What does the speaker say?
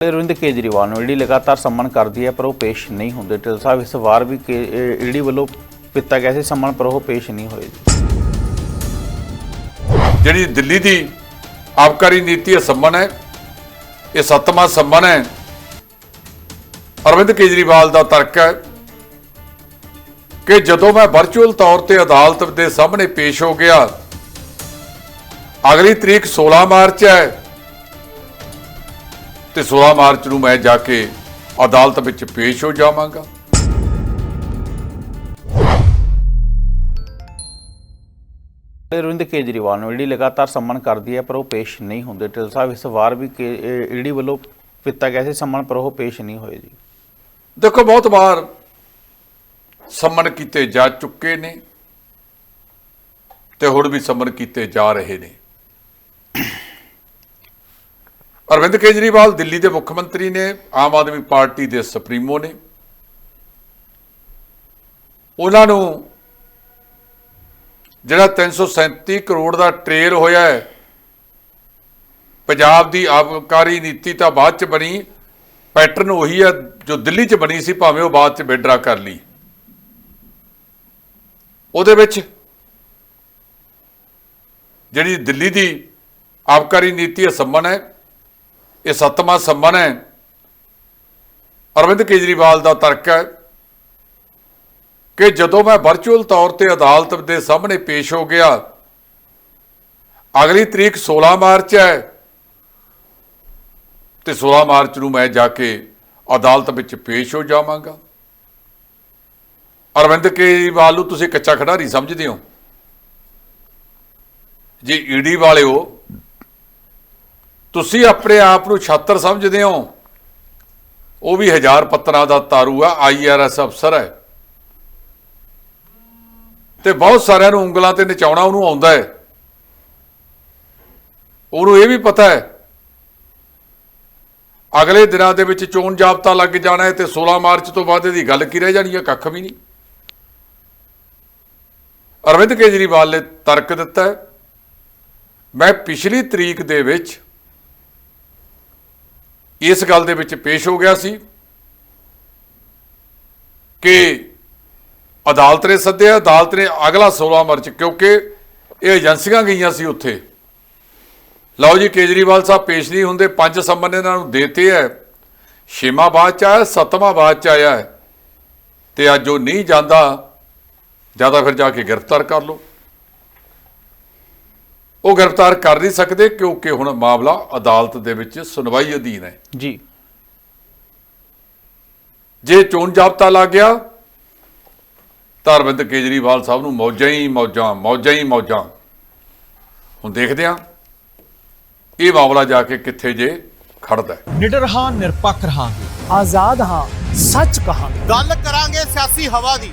ਅਰਵਿੰਦ ਕੇਜਰੀਵਾਲ ਨੂੰ ਈਡੀ ਲਗਾਤਾਰ ਸੰਮਨ ਕਰਦੀ ਹੈ ਪਰ ਉਹ ਪੇਸ਼ ਨਹੀਂ ਹੁੰਦੇ। ਢਿੱਲ ਸਾਹਿਬ, ਇਸ ਵਾਰ ਵੀ ਈਡੀ ਵੱਲੋਂ ਦਿੱਤਾ ਗਿਆ ਸੀ ਸੰਮਨ ਪਰ ਉਹ ਪੇਸ਼ ਨਹੀਂ ਹੋਏ। ਜਿਹੜੀ ਦਿੱਲੀ ਦੀ ਆਬਕਾਰੀ ਨੀਤੀ ਹੈ ਸੰਮਨ ਹੈ, ਇਹ ਸੱਤਵਾਂ ਸੰਮਨ ਹੈ। ਅਰਵਿੰਦ ਕੇਜਰੀਵਾਲ ਦਾ ਤਰਕ ਹੈ ਕਿ ਜਦੋਂ ਮੈਂ ਵਰਚੁਅਲ ਤੌਰ ਤੇ ਅਦਾਲਤ ਦੇ ਸਾਹਮਣੇ ਪੇਸ਼ ਹੋ ਗਿਆ, ਅਗਲੀ ਤਰੀਕ 16 ਮਾਰਚ ਹੈ ਤੇ 16 ਮਾਰਚ ਨੂੰ ਮੈਂ ਜਾ ਕੇ ਅਦਾਲਤ ਵਿੱਚ ਪੇਸ਼ ਹੋ ਜਾਵਾਂਗਾ। ਅਰਵਿੰਦ ਕੇਜਰੀਵਾਲ ਨੂੰ ਈਡੀ ਲਗਾਤਾਰ ਸੰਮਨ ਕਰਦੀ ਹੈ ਪਰ ਉਹ ਪੇਸ਼ ਨਹੀਂ ਹੁੰਦੇ। ਢਿੱਲ ਸਾਹਿਬ ਇਸ ਵਾਰ ਵੀ ਈਡੀ ਵੱਲੋਂ ਦਿੱਤਾ ਗਿਆ ਸੀ ਸੰਮਨ ਪਰ ਉਹ ਪੇਸ਼ ਨਹੀਂ ਹੋਏ ਜੀ। ਦੇਖੋ ਬਹੁਤ ਵਾਰ ਸੰਮਨ ਕੀਤੇ ਜਾ ਚੁੱਕੇ ਨੇ ਤੇ ਹੁਣ ਵੀ ਸੰਮਨ ਕੀਤੇ ਜਾ ਰਹੇ ਨੇ। ਅਰਵਿੰਦ ਕੇਜਰੀਵਾਲ ਦਿੱਲੀ ਦੇ ਮੁੱਖ ਮੰਤਰੀ ਨੇ, ਆਮ ਆਦਮੀ ਪਾਰਟੀ ਦੇ ਸੁਪਰੀਮੋ ਨੇ। ਉਹਨਾਂ ਨੂੰ ਜਿਹੜਾ 337 ਕਰੋੜ ਦਾ ਟ੍ਰੇਲ ਹੋਇਆ ਹੈ, ਪੰਜਾਬ ਦੀ ਆਬਕਾਰੀ ਨੀਤੀ ਤਾਂ ਬਾਅਦ ਚ ਬਣੀ, ਪੈਟਰਨ ਉਹੀ ਹੈ ਜੋ ਦਿੱਲੀ 'ਚ ਬਣੀ ਸੀ, ਭਾਵੇਂ ਉਹ ਬਾਅਦ 'ਚ ਵਿਡਰਾ ਕਰ ਲਈ। ਉਹਦੇ ਵਿੱਚ ਜਿਹੜੀ ਦਿੱਲੀ ਦੀ ਆਬਕਾਰੀ ਨੀਤੀ ਹੈ ਸੰਮਨ ਹੈ ਇਹ ਸੱਤਵਾਂ ਸੰਮਨ ਹੈ। ਅਰਵਿੰਦ ਕੇਜਰੀਵਾਲ ਦਾ ਤਰਕ ਹੈ ਕਿ ਜਦੋਂ ਮੈਂ ਵਰਚੁਅਲ ਤੌਰ ਤੇ ਅਦਾਲਤ ਦੇ ਸਾਹਮਣੇ ਪੇਸ਼ ਹੋ ਗਿਆ, ਅਗਲੀ ਤਰੀਕ 16 ਮਾਰਚ ਹੈ ਤੇ 16 ਮਾਰਚ ਨੂੰ ਮੈਂ ਜਾ ਕੇ ਅਦਾਲਤ ਵਿੱਚ ਪੇਸ਼ ਹੋ ਜਾਵਾਂਗਾ। ਅਰਵਿੰਦ ਕੇਜਰੀਵਾਲ ਨੂੰ ਤੁਸੀਂ ਕੱਚਾ ਖਿਡਾਰੀ ਸਮਝਦੇ ਹੋ। ਜੀ ਈਡੀ ਵਾਲਿਓ ਤੁਸੀਂ ਆਪਣੇ ਆਪ ਨੂੰ ਛਾਤਰ ਸਮਝਦੇ ਹੋ। ਉਹ ਵੀ ਹਜ਼ਾਰ ਪੱਤਰਾਂ ਦਾ ਤਾਰੂ ਆ ਆਈਆਰਐਸ ਅਫਸਰ ਹੈ। ਤੇ ਬਹੁਤ ਸਾਰਿਆਂ ਨੂੰ ਉਂਗਲਾਂ ਤੇ ਨਚਾਉਣਾ ਉਹਨੂੰ ਆਉਂਦਾ ਹੈ। ਉਹਨੂੰ ਇਹ ਵੀ ਪਤਾ ਹੈ, ਅਗਲੇ ਦਿਨਾਂ ਦੇ ਵਿੱਚ ਚੋਣ ਜਾਬਤਾ ਲੱਗ ਜਾਣਾ ਹੈ ਤੇ 16 ਮਾਰਚ ਤੋਂ ਬਾਅਦ ਇਹਦੀ ਗੱਲ ਕੀ ਰਹਿ ਜਾਣੀ ਹੈ, ਕੱਖ ਵੀ ਨਹੀਂ। ਅਰਵਿੰਦ ਕੇਜਰੀਵਾਲ ਨੇ ਤਰਕ ਦਿੱਤਾ ਹੈ, ਮੈਂ ਪਿਛਲੀ ਤਰੀਕ ਦੇ ਵਿੱਚ ਇਸ ਗੱਲ ਦੇ ਵਿੱਚ ਪੇਸ਼ ਹੋ ਗਿਆ ਸੀ ਕਿ ਅਦਾਲਤ ਨੇ ਸੱਦਿਆ, ਅਦਾਲਤ ਨੇ ਅਗਲਾ 16 ਮਾਰਚ, ਕਿਉਂਕਿ ਇਹ ਏਜੰਸੀਆਂ ਗਈਆਂ ਸੀ ਉੱਥੇ। ਲਓ ਜੀ, ਕੇਜਰੀਵਾਲ ਸਾਹਿਬ ਪੇਸ਼ ਨਹੀਂ ਹੁੰਦੇ, ਪੰਜ ਸੰਬੰਧ ਇਹਨਾਂ ਨੂੰ ਦੇਤੇ ਹੈ ਛੇਵਾਂ ਬਾਅਦ ਚ ਆਇਆ, ਸੱਤਵਾਂ ਬਾਅਦ ਚ ਆਇਆ ਹੈ ਤੇ ਅੱਜ ਉਹ ਨਹੀਂ ਜਾਂਦਾ ਜ਼ਿਆਦਾ ਫਿਰ ਜਾ ਕੇ ਗ੍ਰਿਫਤਾਰ ਕਰ ਲਓ। ਉਹ ਗ੍ਰਿਫਤਾਰ ਕਰ ਨਹੀਂ ਸਕਦੇ ਕਿਉਂਕਿ ਹੁਣ ਮਾਮਲਾ ਅਦਾਲਤ ਦੇ ਵਿੱਚ ਸੁਣਵਾਈ ਅਧੀਨ ਹੈ। ਜੀ। ਜੇ ਚੋਣ ਜਾਬਤਾ ਲੱਗ ਗਿਆ ਤਾਂ ਅਰਵਿੰਦ ਕੇਜਰੀਵਾਲ ਸਾਹਿਬ ਨੂੰ ਮੌਜਾਂ ਹੀ ਮੌਜਾਂ ਮੌਜਾਂ ਹੀ ਮੌਜਾਂ। ਹੁਣ ਦੇਖਦੇ ਹਾਂ ਇਹ ਮਾਮਲਾ ਜਾ ਕੇ ਕਿੱਥੇ ਜੇ ਖੜਦਾ ਹੈ। ਨਿਡਰ ਹਾਂ ਨਿਰਪੱਖ ਰਹਾਂਗੇ। ਆਜ਼ਾਦ ਹਾਂ ਸੱਚ ਕਹਾਂਗੇ। ਗੱਲ ਕਰਾਂਗੇ ਸਿਆਸੀ ਹਵਾ ਦੀ।